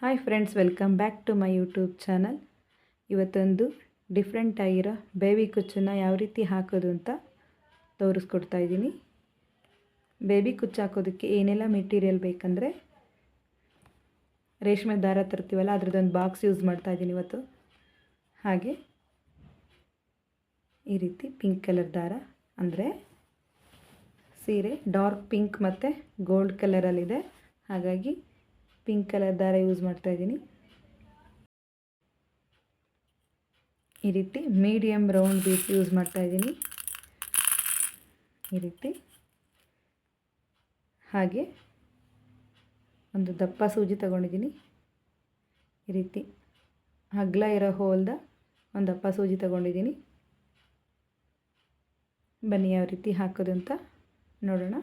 Hi friends welcome back to my YouTube channel ಇವತ್ತೊಂದು different ಆಗಿರೋ baby ಕುಚ್ಚನ್ನು ಯಾವ ರೀತಿ ಹಾಕೋದು ಅಂತ ತೋರಿಸ್ಕೊಡ್ತಾ ಇದ್ದೀನಿ. ಬೇಬಿ ಕುಚ್ಚು ಹಾಕೋದಕ್ಕೆ ಏನೆಲ್ಲ ಮೆಟೀರಿಯಲ್ ಬೇಕಂದರೆ ರೇಷ್ಮೆ ದಾರ ತರ್ತೀವಲ್ಲ, ಅದ್ರದ್ದೊಂದು ಬಾಕ್ಸ್ ಯೂಸ್ ಮಾಡ್ತಾ ಇದ್ದೀನಿ ಇವತ್ತು. ಹಾಗೆ ಈ ರೀತಿ ಪಿಂಕ್ ಕಲರ್ ದಾರ ಅಂದರೆ ಸೀರೆ ಡಾರ್ಕ್ ಪಿಂಕ್ ಮತ್ತು ಗೋಲ್ಡ್ ಕಲರಲ್ಲಿದೆ ಹಾಗಾಗಿ ಪಿಂಕ್ ಕಲರ್ ದಾರ ಯೂಸ್ ಮಾಡ್ತಾ ಇದ್ದೀನಿ. ಈ ರೀತಿ ಮೀಡಿಯಮ್ ರೌಂಡ್ ಬೀಸ್ ಯೂಸ್ ಮಾಡ್ತಾ ಇದ್ದೀನಿ. ಈ ರೀತಿ. ಹಾಗೆ ಒಂದು ದಪ್ಪ ಸೂಜಿ ತಗೊಂಡಿದ್ದೀನಿ. ಈ ರೀತಿ. ಹಗ್ಲ ಇರೋ ಹೋಲ್ದ ಒಂದು ದಪ್ಪ ಸೂಜಿ ತಗೊಂಡಿದ್ದೀನಿ. ಬನ್ನಿ ಯಾವ ರೀತಿ ಹಾಕೋದು ಅಂತ ನೋಡೋಣ.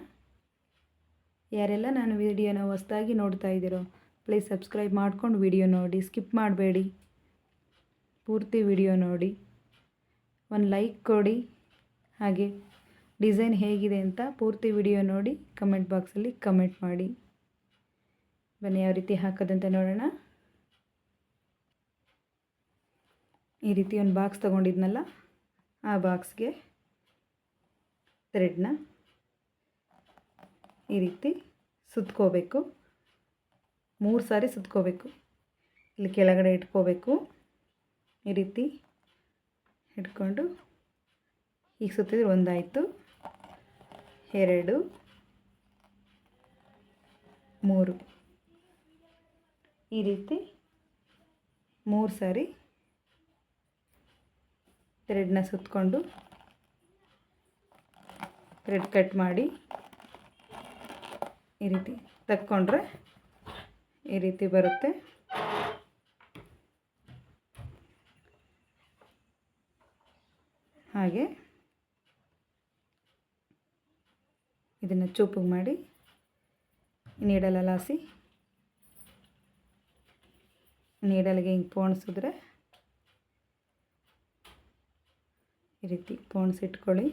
ಯಾರೆಲ್ಲ ನಾನು ವಿಡಿಯೋನ ಹೊಸ್ದಾಗಿ ನೋಡ್ತಾ ಇದ್ದೀರೋ ಪ್ಲೀಸ್ ಸಬ್ಸ್ಕ್ರೈಬ್ ಮಾಡ್ಕೊಂಡು ವಿಡಿಯೋ ನೋಡಿ ಸ್ಕಿಪ್ ಮಾಡಬೇಡಿ. ಪೂರ್ತಿ ವಿಡಿಯೋ ನೋಡಿ. ಒಂದು ಲೈಕ್ ಕೊಡಿ. ಹಾಗೆ ಡಿಸೈನ್ ಹೇಗಿದೆ ಅಂತ ಪೂರ್ತಿ ವಿಡಿಯೋ ನೋಡಿ ಕಮೆಂಟ್ ಬಾಕ್ಸಲ್ಲಿ ಕಮೆಂಟ್ ಮಾಡಿ. ಬನ್ನಿ, ಯಾವ ರೀತಿ ಹಾಕೋದಂತ ನೋಡೋಣ. ಈ ರೀತಿ ಒಂದು ಬಾಕ್ಸ್ ತೊಗೊಂಡಿದ್ನಲ್ಲ, ಆ ಬಾಕ್ಸ್ಗೆ ಥ್ರೆಡ್ನ ಈ ರೀತಿ ಸುತ್ಕೋಬೇಕು. ಮೂರು ಸಾರಿ ಸುತ್ಕೋಬೇಕು. ಇಲ್ಲಿ ಕೆಳಗಡೆ ಇಟ್ಕೋಬೇಕು. ಈ ರೀತಿ ಇಟ್ಕೊಂಡು ಈಗ ಸುತ್ತಿದ್ರೆ ಒಂದಾಯಿತು. ಎರಡು, ಮೂರು. ಈ ರೀತಿ ಮೂರು ಸಾರಿ ಥ್ರೆಡ್ನ ಸುತ್ತಕೊಂಡು ಥ್ರೆಡ್ ಕಟ್ ಮಾಡಿ ಈ ರೀತಿ ತಕ್ಕೊಂಡ್ರೆ ಈ ರೀತಿ ಬರುತ್ತೆ. ಹಾಗೆ ಇದನ್ನು ಚೂಪಿಗೆ ಮಾಡಿ ನೀಡಲ ಲಾಸಿ ನೀಡಲಿಗೆ ಹಿಂಗೆ ಪೋಣಿಸಿದ್ರೆ ಈ ರೀತಿ ಪೋಣಿಸಿಟ್ಕೊಳ್ಳಿ.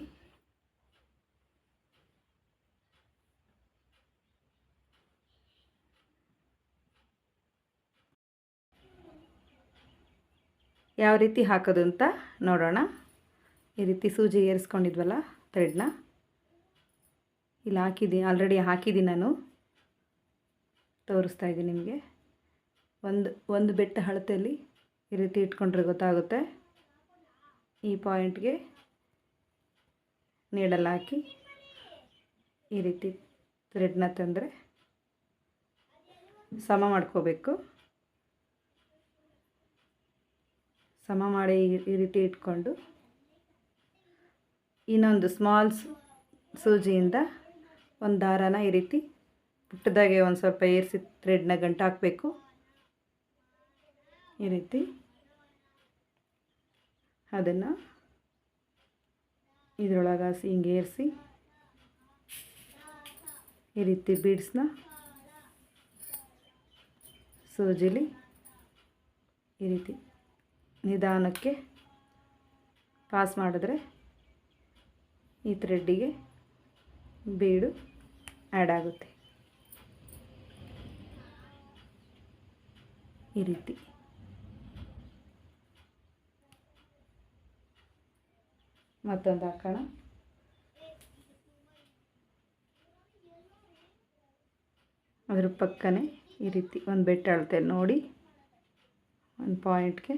ಯಾವ ರೀತಿ ಹಾಕೋದು ಅಂತ ನೋಡೋಣ. ಈ ರೀತಿ ಸೂಜಿ ಏರಿಸ್ಕೊಂಡಿದ್ವಲ್ಲ ಥ್ರೆಡ್ನ. ಇಲ್ಲಿ ಹಾಕಿದ್ದೀನಿ ಆಲ್ರೆಡಿ ಹಾಕಿದ್ದೀನಿ ನಾನು. ತೋರಿಸ್ತಾ ಇದ್ದೀನಿ ನಿಮಗೆ. ಒಂದು ಒಂದು ಬೆಟ್ಟ ಅಳತೆಯಲ್ಲಿ ಈ ರೀತಿ ಇಟ್ಕೊಂಡ್ರೆ ಗೊತ್ತಾಗುತ್ತೆ. ಈ ಪಾಯಿಂಟ್ಗೆ ನೀಡಲ್ಲ ಹಾಕಿ ಈ ರೀತಿ ಥ್ರೆಡ್ನ ತಂದರೆ ಸಮ ಮಾಡ್ಕೋಬೇಕು. ಸಮ ಮಾಡಿ ಈ ರೀತಿ ಇಟ್ಕೊಂಡು ಇನ್ನೊಂದು ಸ್ಮಾಲ್ ಸೂಜಿಯಿಂದ ಒಂದು ದಾರಾನ ಈ ರೀತಿ ಪುಟ್ಟದಾಗೆ ಒಂದು ಸ್ವಲ್ಪ ಏರಿಸಿ ಥ್ರೆಡ್ನ ಗಂಟು ಹಾಕಬೇಕು. ಈ ರೀತಿ ಅದನ್ನು ಇದರೊಳಗೆ ಹಿಂಗೆ ಏರಿಸಿ ಈ ರೀತಿ ಬೀಡ್ಸ್ನ ಸೂಜಿಲಿ ಈ ರೀತಿ ನಿಧಾನಕ್ಕೆ ಪಾಸ್ ಮಾಡಿದ್ರೆ ಈ ಥ್ರೆಡ್ಡಿಗೆ ಬೀಡು ಆ್ಯಡ್ ಆಗುತ್ತೆ. ಈ ರೀತಿ. ಮತ್ತೊಂದು ಹಾಕೋಣ. ಅದ್ರ ಪಕ್ಕನೆ ಈ ರೀತಿ ಒಂದು ಬೆಟ್ಟ ಅಳತೆ ನೋಡಿ. ಒಂದು ಪಾಯಿಂಟ್ಗೆ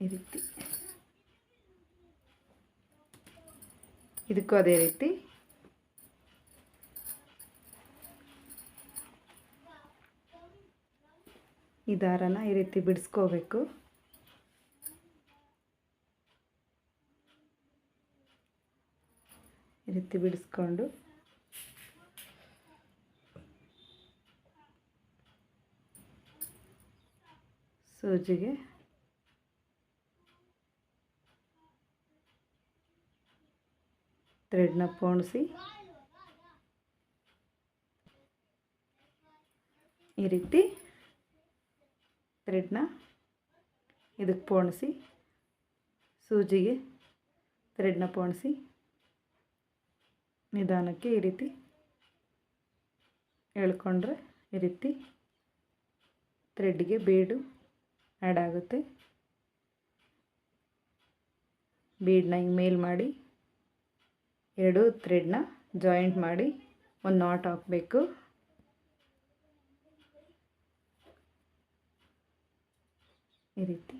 ಈ ರೀತಿ. ಇದಕ್ಕೂ ಅದೇ ರೀತಿ. ಈ ದಾರನ ಈ ರೀತಿ ಬಿಡಿಸ್ಕೋಬೇಕು. ಈ ರೀತಿ ಬಿಡಿಸ್ಕೊಂಡು. ಸೂಜಿಗೆ ಥ್ರೆಡ್ನ ಪೋಣಿಸಿ. ಈ ರೀತಿ ಥ್ರೆಡ್ನ ಇದಕ್ಕೆ ಪೋಣಿಸಿ. ಸೂಜಿಗೆ ಥ್ರೆಡ್ನ ಪೋಣಿಸಿ. ನಿಧಾನಕ್ಕೆ ಈ ರೀತಿ ಎಳ್ಕೊಂಡ್ರೆ ಈ ರೀತಿ ಥ್ರೆಡ್ಗೆ ಬೀಡು ಆ್ಯಡ್ ಆಗುತ್ತೆ. ಬೀಡನ್ನ ಹಿಂಗೆ ಮೇಲ್ ಮಾಡಿ ಎರಡು ಥ್ರೆಡ್ನ ಜಾಯಿಂಟ್ ಮಾಡಿ ಒಂದು ನಾಟ್ ಹಾಕಬೇಕು. ಈ ರೀತಿ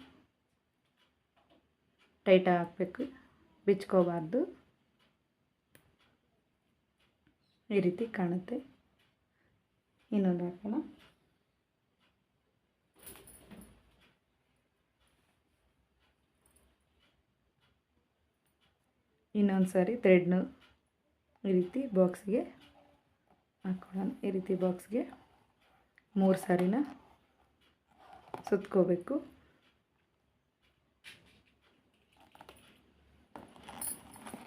ಟೈಟಾಗಿ ಹಾಕಬೇಕು, ಬಿಚ್ಕೋಬಾರ್ದು. ಈ ರೀತಿ ಕಾಣುತ್ತೆ. ಇನ್ನೊಂದು ಹಾಕೋಣ. ಇನ್ನೊಂದು ಸಾರಿ ಥ್ರೆಡ್ನು ಈ ರೀತಿ ಬಾಕ್ಸ್ಗೆ ಹಾಕ್ಕೊಳ್ಳೋಣ ಈ ರೀತಿ ಬಾಕ್ಸ್ಗೆ ಮೂರು ಸಾರಿನ ಸುತ್ಕೋಬೇಕು.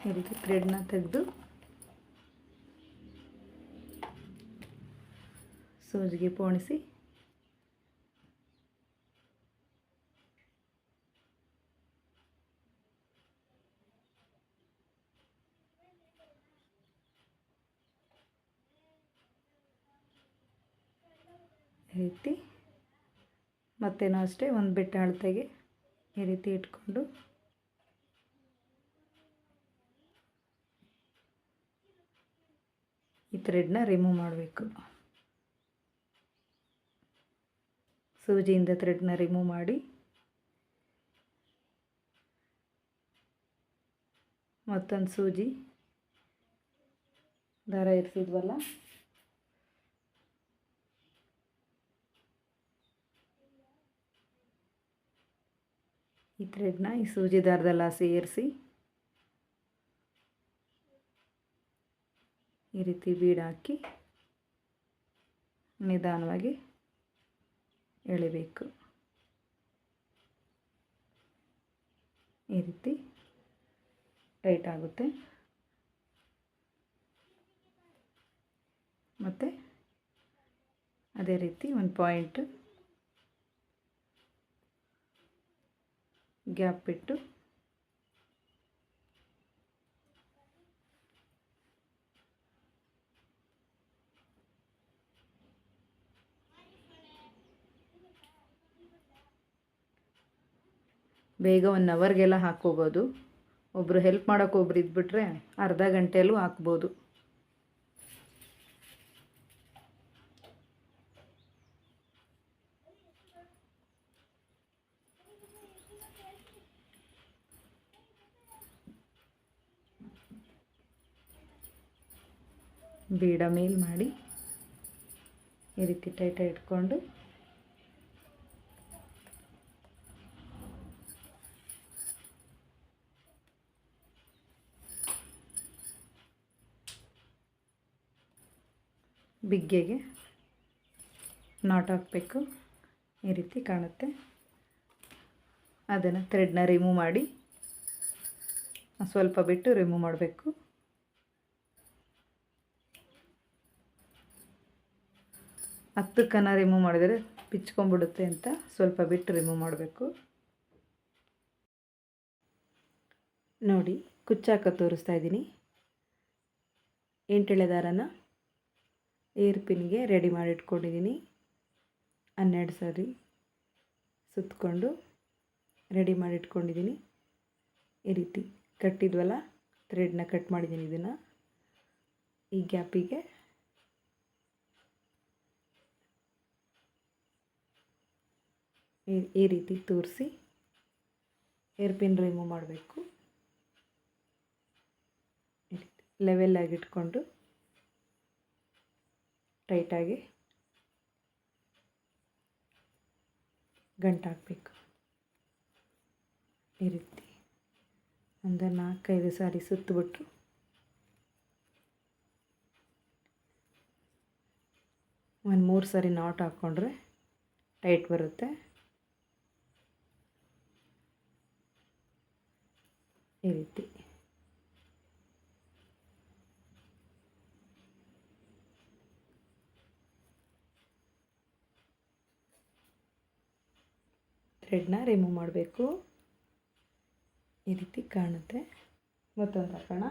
ಈ ರೀತಿ ಥ್ರೆಡ್ನ ತೆಗೆದು ಸೂಜಿಗೆ ಪೋಣಿಸಿ ರೀತಿ ಮತ್ತೇನೋ ಅಷ್ಟೇ ಒಂದು ಬೆಟ್ಟ ಅಳತೆಗೆ ಈ ರೀತಿ ಇಟ್ಕೊಂಡು ಈ ಥ್ರೆಡ್ನ ರಿಮೂವ್ ಮಾಡಬೇಕು. ಸೂಜಿಯಿಂದ ಥ್ರೆಡ್ನ ರಿಮೂವ್ ಮಾಡಿ ಮತ್ತೊಂದು ಸೂಜಿ ದಾರ ಇರಿಸಿದ್ವಲ್ಲ? ಈ ಥ್ರೆಡ್ನ ಈ ಸೂಜಿ ದಾರದಲ್ಲ ಸೇರಿಸಿ ಈ ರೀತಿ ಬೀಡ್ ಹಾಕಿ ನಿಧಾನವಾಗಿ ಎಳಿಬೇಕು. ಈ ರೀತಿ ಟೈಟ್ ಆಗುತ್ತೆ. ಮತ್ತು ಅದೇ ರೀತಿ ಒಂದು ಪಾಯಿಂಟ್ ಗ್ಯಾಪ್ ಬಿಟ್ಟು ಬೇಗ ಒನ್ ಅವರ್ಗೆಲ್ಲ ಹಾಕ್ಕೋಬೋದು. ಒಬ್ಬರು ಹೆಲ್ಪ್ ಮಾಡೋಕೆ ಒಬ್ರು ಇದ್ಬಿಟ್ರೆ ಅರ್ಧ ಗಂಟೆಯಲ್ಲೂ ಹಾಕ್ಬೋದು. ಬೀಡ ಮೇಲ್ ಮಾಡಿ ಈ ರೀತಿ ಟೈಟ ಇಟ್ಕೊಂಡು ಬಿಗ್ಗೆಗೆ ನಾಟ್ ಹಾಕಬೇಕು. ಈ ರೀತಿ ಕಾಣುತ್ತೆ. ಅದನ್ನು ಥ್ರೆಡ್ನ ರಿಮೂವ್ ಮಾಡಿ, ಸ್ವಲ್ಪ ಬಿಟ್ಟು ರಿಮೂವ್ ಮಾಡಬೇಕು. ಹತ್ತಕ್ಕನ ರಿಮೂವ್ ಮಾಡಿದರೆ ಬಿಚ್ಕೊಂಡ್ಬಿಡುತ್ತೆ ಅಂತ ಸ್ವಲ್ಪ ಬಿಟ್ಟು ರಿಮೂವ್ ಮಾಡಬೇಕು. ನೋಡಿ, ಕುಚ್ಚಾಕ ತೋರಿಸ್ತಾ ಇದ್ದೀನಿ. ಎಂಟೆಳೆ ದಾರನ ಏರ್ ಪಿನ್ಗೆ ರೆಡಿ ಮಾಡಿ ಇಟ್ಕೊಂಡಿದ್ದೀನಿ ಹನ್ನೆರಡು ಸಾರಿ ಸುತ್ತಕೊಂಡು ರೆಡಿ ಮಾಡಿ ಇಟ್ಕೊಂಡಿದ್ದೀನಿ ಈ ರೀತಿ ಕಟ್ಟಿದ್ವಲ್ಲ ಥ್ರೆಡ್ನ ಕಟ್ ಮಾಡಿದ್ದೀನಿ ಇದನ್ನು. ಈ ಗ್ಯಾಪಿಗೆ ಈ ರೀತಿ ತೋರಿಸಿ ಏರ್ ಪಿನ್ ರಿಮೂವ್ ಮಾಡಬೇಕು. ಲೆವೆಲ್ ಆಗಿಟ್ಕೊಂಡು ಟೈಟಾಗಿ ಗಂಟು ಹಾಕಬೇಕು. ಈ ರೀತಿ ಒಂದು ನಾಲ್ಕೈದು ಸಾರಿ ಸುತ್ತಬಿಟ್ಟು ಒಂದು ಮೂರು ಸಾರಿ ನಾಟ್ ಹಾಕ್ಕೊಂಡ್ರೆ ಟೈಟ್ ಬರುತ್ತೆ. ಈ ರೀತಿ ಥ್ರೆಡ್ನ ರಿಮೂವ್ ಮಾಡಬೇಕು. ಈ ರೀತಿ ಕಾಣುತ್ತೆ. ಮತ್ತೊಂದು ಹಾಕೋಣ.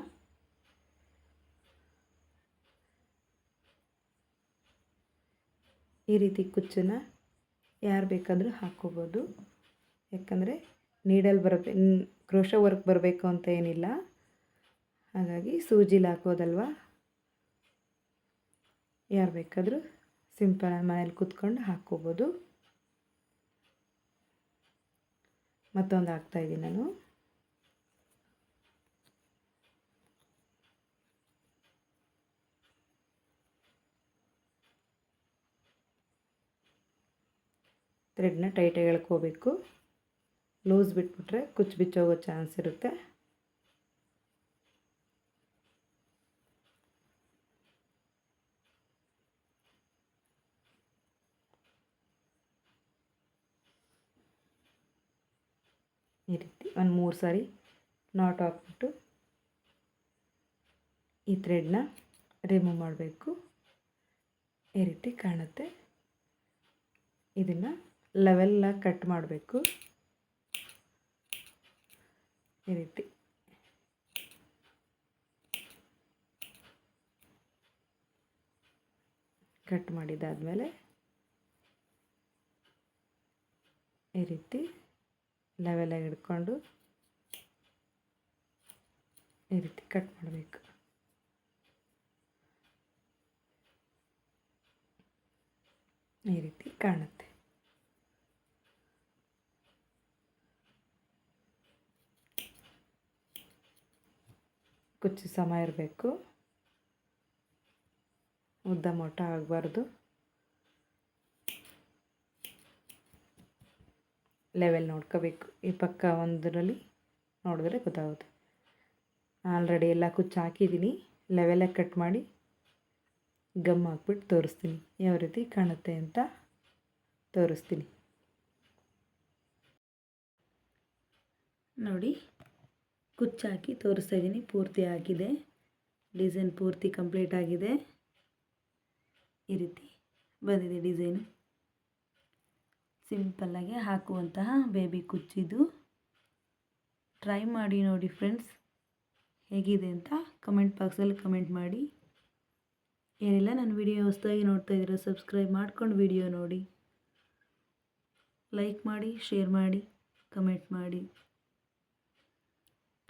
ಈ ರೀತಿ ಕುಚ್ಚನ್ನು ಯಾರು ಬೇಕಾದರೂ ಹಾಕ್ಕೋಬೋದು. ಯಾಕಂದರೆ ನೀಡಲ್ ಬರುತ್ತೆ. ಕ್ರೋಶ ವರ್ಕ್ ಬರಬೇಕು ಅಂತ ಏನಿಲ್ಲ. ಹಾಗಾಗಿ ಸೂಜಿಲಿ ಹಾಕೋದಲ್ವ ಯಾರು ಬೇಕಾದರೂ ಸಿಂಪಲ್ ಮನೇಲಿ ಕೂತ್ಕೊಂಡು ಹಾಕ್ಕೋಬೋದು. ಮತ್ತೊಂದು ಹಾಕ್ತಾಯಿದ್ದೀನಿ ನಾನು. ಥ್ರೆಡ್ನ ಟೈಟಾಗಿ ಎಳ್ಕೋಬೇಕು. ಲೂಸ್ ಬಿಟ್ಬಿಟ್ರೆ ಕುಚ್ಚು ಬಿಚ್ಚೋಗೋ ಚಾನ್ಸ್ ಇರುತ್ತೆ. ಈ ರೀತಿ ಒಂದು ಮೂರು ಸಾರಿ ನಾಟ್ ಹಾಕ್ಬಿಟ್ಟು ಈ ಥ್ರೆಡ್ನ ರಿಮೂವ್ ಮಾಡಬೇಕು. ಈ ರೀತಿ ಕಾಣುತ್ತೆ. ಇದನ್ನು ಲೆವೆಲ್ಲಾಗಿ ಕಟ್ ಮಾಡಬೇಕು. ಈ ರೀತಿ. ಕಟ್ ಮಾಡಿದ್ದಾದಮೇಲೆ ಈ ರೀತಿ ಲೆವೆಲಾಗಿ ಹಿಡ್ಕೊಂಡು ಈ ರೀತಿ ಕಟ್ ಮಾಡಬೇಕು. ಈ ರೀತಿ ಕಾಣುತ್ತೆ. ಕುಚ್ಚು ಸಮ ಇರಬೇಕು. ಉದ್ದ ಮೊಟ್ಟ ಆಗಬಾರ್ದು. ಲೆವೆಲ್ ನೋಡ್ಕೋಬೇಕು. ಈ ಪಕ್ಕ ಒಂದರಲ್ಲಿ ನೋಡಿದ್ರೆ ಗೊತ್ತಾಗುತ್ತೆ. ಆಲ್ರೆಡಿ ಎಲ್ಲ ಕುಚ್ಚು ಹಾಕಿದ್ದೀನಿ. ಲೆವೆಲಾಗಿ ಕಟ್ ಮಾಡಿ ಗಮ್ ಹಾಕ್ಬಿಟ್ಟು ತೋರಿಸ್ತೀನಿ. ಯಾವ ರೀತಿ ಕಾಣುತ್ತೆ ಅಂತ ತೋರಿಸ್ತೀನಿ. ನೋಡಿ ಕುಚ್ಚಾಕಿ ತೋರಿಸ್ತಾ ಇದ್ದೀನಿ. ಪೂರ್ತಿ ಆಗಿದೆ ಡಿಸೈನ್ ಪೂರ್ತಿ ಕಂಪ್ಲೀಟ್ ಆಗಿದೆ. ಈ ರೀತಿ ಬಂದಿದೆ ಡಿಸೈನು. ಸಿಂಪಲ್ಲಾಗಿ ಹಾಕುವಂತಹ ಬೇಬಿ ಕುಚ್ಚಿದು. ಟ್ರೈ ಮಾಡಿ ನೋಡಿ ಫ್ರೆಂಡ್ಸ್. ಹೇಗಿದೆ ಅಂತ ಕಮೆಂಟ್ ಬಾಕ್ಸಲ್ಲಿ ಕಮೆಂಟ್ ಮಾಡಿ. ಏನಿಲ್ಲ, ನನ್ನ ವಿಡಿಯೋ ಹೊಸದಾಗಿ ನೋಡ್ತಾ ಇದ್ದೀರ ಸಬ್ಸ್ಕ್ರೈಬ್ ಮಾಡ್ಕೊಂಡು ವಿಡಿಯೋ ನೋಡಿ. ಲೈಕ್ ಮಾಡಿ, ಶೇರ್ ಮಾಡಿ, ಕಮೆಂಟ್ ಮಾಡಿ.